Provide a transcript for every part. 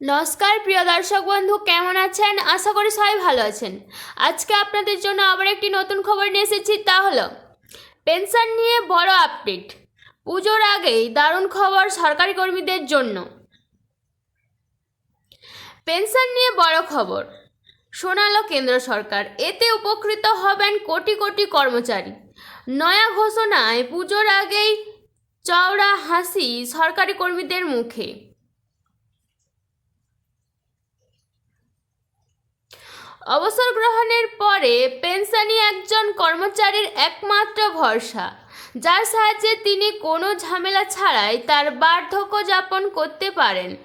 নমস্কার, প্রিয় দর্শক বন্ধু, কেমন আছেন? আশা করি সবাই ভালো আছেন। আজকে আপনাদের জন্য আবার একটি নতুন খবর নিয়ে এসেছি, তা হলো, পেনশন নিয়ে বড় আপডেট। পুজোর আগেই দারুণ খবর সরকারি কর্মীদের জন্য। পেনশন নিয়ে বড় খবর, শোনালো কেন্দ্র সরকার। এতে উপকৃত হবেন কোটি কোটি কর্মচারী। নয়া ঘোষণায় পুজোর আগেই চওড়া হাসি সরকারি কর্মীদের মুখে। অবসর গ্রহণের পরে পেনশনই একজন কর্মচারীর একমাত্র ভরসা। যার সাহায্যে তিনি কোনো ঝামেলা ছাড়াই তার বার্ধক্য যাপন করতে পারেন।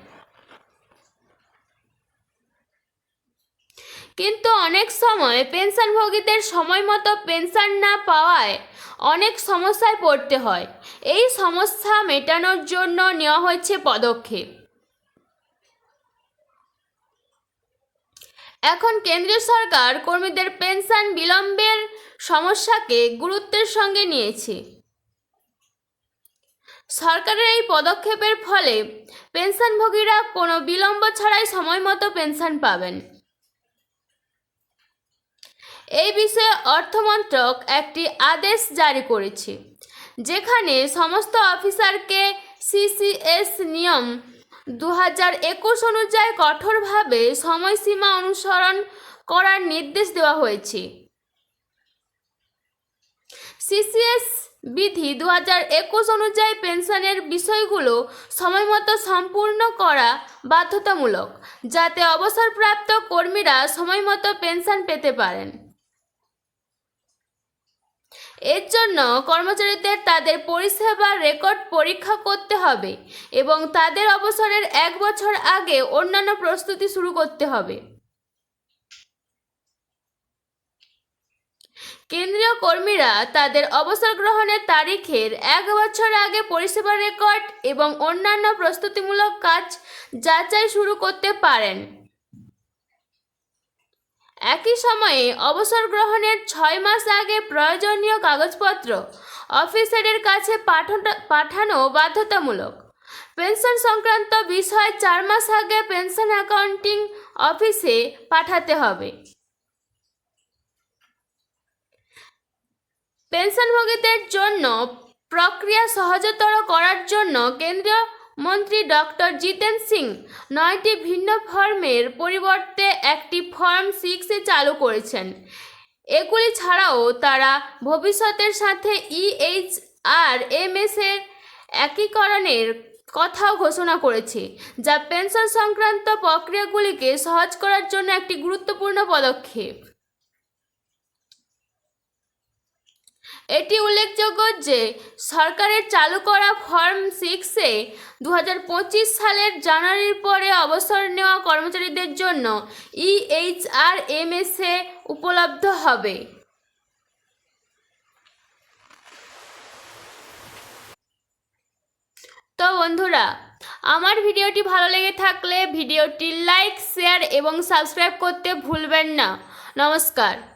কিন্তু অনেক সময় পেনশনভোগীদের সময় মতো পেনশন না পাওয়ায় অনেক সমস্যায় পড়তে হয়। এই সমস্যা মেটানোর জন্য নেওয়া হয়েছে পদক্ষেপ। এখন কেন্দ্রীয় সরকার কর্মীদের পেনশন বিলম্বের সমস্যাকে গুরুত্বের সঙ্গে নিয়েছে। সরকারের এই পদক্ষেপের ফলে পেনশনভোগীরা কোনো বিলম্ব ছাড়াই সময় মতো পেনশন পাবেন। এই বিষয়ে অর্থমন্ত্রক একটি আদেশ জারি করেছে, যেখানে সমস্ত অফিসারকে সিসিএস নিয়ম দু হাজার একুশ অনুযায়ী কঠোরভাবে সময়সীমা অনুসরণ করার নির্দেশ দেওয়া হয়েছে। সিসিএস বিধি দু হাজার একুশ অনুযায়ী পেনশনের বিষয়গুলো সময়মতো সম্পূর্ণ করা বাধ্যতামূলক, যাতে অবসরপ্রাপ্ত কর্মীরা সময়মতো পেনশন পেতে পারেন। এর জন্য কর্মচারীদের তাদের পরিষেবার রেকর্ড পরীক্ষা করতে হবে এবং তাদের অবসরের এক বছর আগে অন্যান্য প্রস্তুতি শুরু করতে হবে। কেন্দ্রীয় কর্মীরা তাদের অবসর গ্রহণের তারিখের এক বছর আগে পরিষেবা রেকর্ড এবং অন্যান্য প্রস্তুতিমূলক কাজ যাচাই শুরু করতে পারেন। একই সময়ে অবসর গ্রহণের ছয় মাস আগে প্রয়োজনীয় কাগজপত্র অফিসারের কাছে পাঠানো বাধ্যতামূলক। পেনশন সংক্রান্ত বিষয় চার মাস আগে পেনশন অ্যাকাউন্টিং অফিসে পাঠাতে হবে। পেনশনভোগীদের জন্য প্রক্রিয়া সহজতর করার জন্য কেন্দ্রীয় মন্ত্রী ডক্টর জিতেন সিং নয়টি ভিন্ন ফর্মের পরিবর্তে একটি ফর্ম সিক্সে চালু করেছেন। এগুলি ছাড়াও তারা ভবিষ্যতের সাথে ইএইচ আর এম এর একীকরণের কথাও ঘোষণা করেছে, যা পেনশন সংক্রান্ত প্রক্রিয়াগুলিকে সহজ করার জন্য একটি গুরুত্বপূর্ণ পদক্ষেপ। এটি উল্লেখযোগ্য যে সরকারের চালু করা ফর্ম সিক্সে দু হাজার পঁচিশ সালের জানুয়ারির পরে অবসর নেওয়া কর্মচারীদের জন্য E ইএইচআর এমএসএ উপলব্ধ হবে। তো বন্ধুরা, আমার ভিডিওটি ভালো লেগে থাকলে ভিডিওটি লাইক, শেয়ার এবং সাবস্ক্রাইব করতে ভুলবেন না। নমস্কার।